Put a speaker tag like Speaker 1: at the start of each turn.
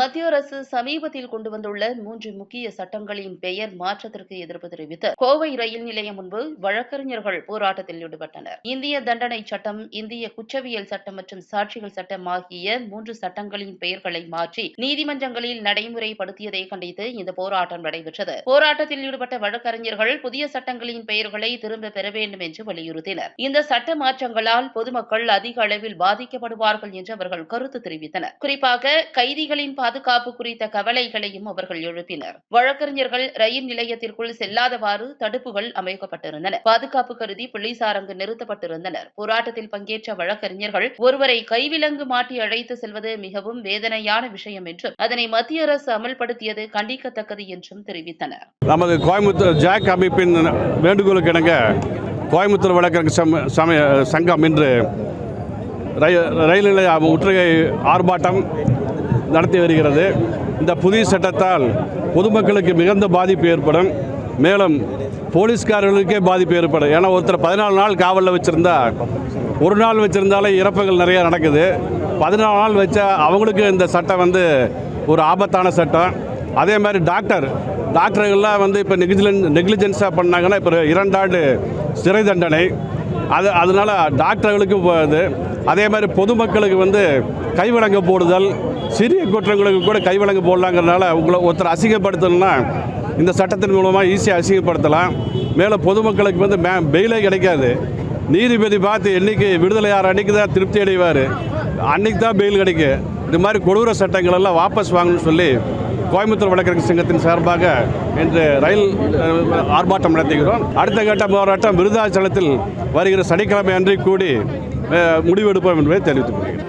Speaker 1: மத்திய அரசு சமீபத்தில் கொண்டு வந்துள்ள மூன்று முக்கிய சட்டங்களின் பெயர் மாற்றத்திற்கு எதிர்ப்பு தெரிவித்து கோவை ரயில் நிலையம் முன்பு வழக்கறிஞர்கள் போராட்டத்தில் ஈடுபட்டனர். இந்திய தண்டனை சட்டம் இந்திய குற்றவியல் சட்டம் மற்றும் சாட்சிகள் சட்டம் ஆகிய மூன்று சட்டங்களின் பெயர்களை மாற்றி நீதிமன்றங்களில் நடைமுறைப்படுத்தியதை கண்டித்து இந்த போராட்டம் நடைபெற்றது. போராட்டத்தில் ஈடுபட்ட வழக்கறிஞர்கள் புதிய சட்டங்களின் பெயர்களை திரும்ப பெற வேண்டும் என்று வலியுறுத்தினர். இந்த சட்ட மாற்றங்களால் பொதுமக்கள் அதிக அளவில் பாதிக்கப்படுவார்கள் என்று அவர்கள் கருத்து தெரிவித்தனர். குறிப்பாக கைதிகளின் பாதுகாப்பு குறித்த கவலைகளையும் அவர்கள் எழுப்பினர். வழக்கறிஞர்கள் ரயில் நிலையத்திற்குள் செல்லாதவாறு தடுப்புகள் அமைக்கப்பட்டிருந்தன. பாதுகாப்பு கருதி போலீசார் அங்கு நிறுத்தப்பட்டிருந்தனர். போராட்டத்தில் பங்கேற்ற வழக்கறிஞர்கள் ஒருவரை கைவிலங்கு மாட்டி அழைத்து செல்வது மிகவும் வேதனையான விஷயம் என்றும் அதனை மத்திய அரசு அமல்படுத்தியது கண்டிக்கத்தக்கது என்றும் தெரிவித்தனர்.
Speaker 2: நமது கோயம்புத்தூர் ஜாக் அமைப்பின் வேண்டுகோளுக்கு இணங்க கோயம்புத்தூர் வழக்கறிஞர் சம சமய சங்கம் இன்று ரயில் ரயில் நிலைய முற்றுகை ஆர்ப்பாட்டம் நடத்தி வருகிறது. இந்த புதிய சட்டத்தால் பொதுமக்களுக்கு மிகுந்த பாதிப்பு ஏற்படும். மேலும் போலீஸ்காரர்களுக்கே பாதிப்பு ஏற்படும். ஏன்னா ஒருத்தர் பதினாலு நாள் காவலில் வச்சுருந்தா ஒரு நாள் வச்சுருந்தாலே இறப்புகள் நிறையா நடக்குது. பதினாலு நாள் வச்சா அவங்களுக்கு இந்த சட்டம் வந்து ஒரு ஆபத்தான சட்டம். அதே மாதிரி டாக்டர் டாக்டர்கள்லாம் வந்து இப்போ நெகிஜிலன் நெக்லிஜென்ஸாக பண்ணாங்கன்னா இப்போ இரண்டாண்டு சிறை தண்டனை. அது அதனால் டாக்டர்களுக்கும் போகுது அதே மாதிரி பொதுமக்களுக்கு வந்து கைவிலங்கு போடுதல் சிறிய குற்றங்களுக்கு கூட கைவிலங்கு போடலாங்கிறதுனால உங்களை ஒருத்தர் அசிங்கப்படுத்தணும்னா இந்த சட்டத்தின் மூலமாக ஈஸியாக அசிங்கப்படுத்தலாம். மேலே பொதுமக்களுக்கு வந்து மே பெயிலே கிடைக்காது. நீதிபதி பார்த்து என்றைக்கு விடுதலையார் அன்னைக்கு தான் திருப்தி அடைவார். அன்னைக்கு தான் பெயில் கிடைக்கும். இது மாதிரி கொடூர சட்டங்கள் எல்லாம் வாபஸ் வாங்கணும்னு சொல்லி கோயம்புத்தூர் வழக்கறிஞர் சங்கத்தின் சார்பாக இன்று ரயில் ஆர்ப்பாட்டம் நடத்துகிறோம். அடுத்த கட்ட போராட்டம் விருதாச்சலத்தில் வருகிற சனிக்கிழமை அன்றி கூடி முடிவெடுப்போம் என்பதை தெரிவித்துக் கொள்கிறேன்.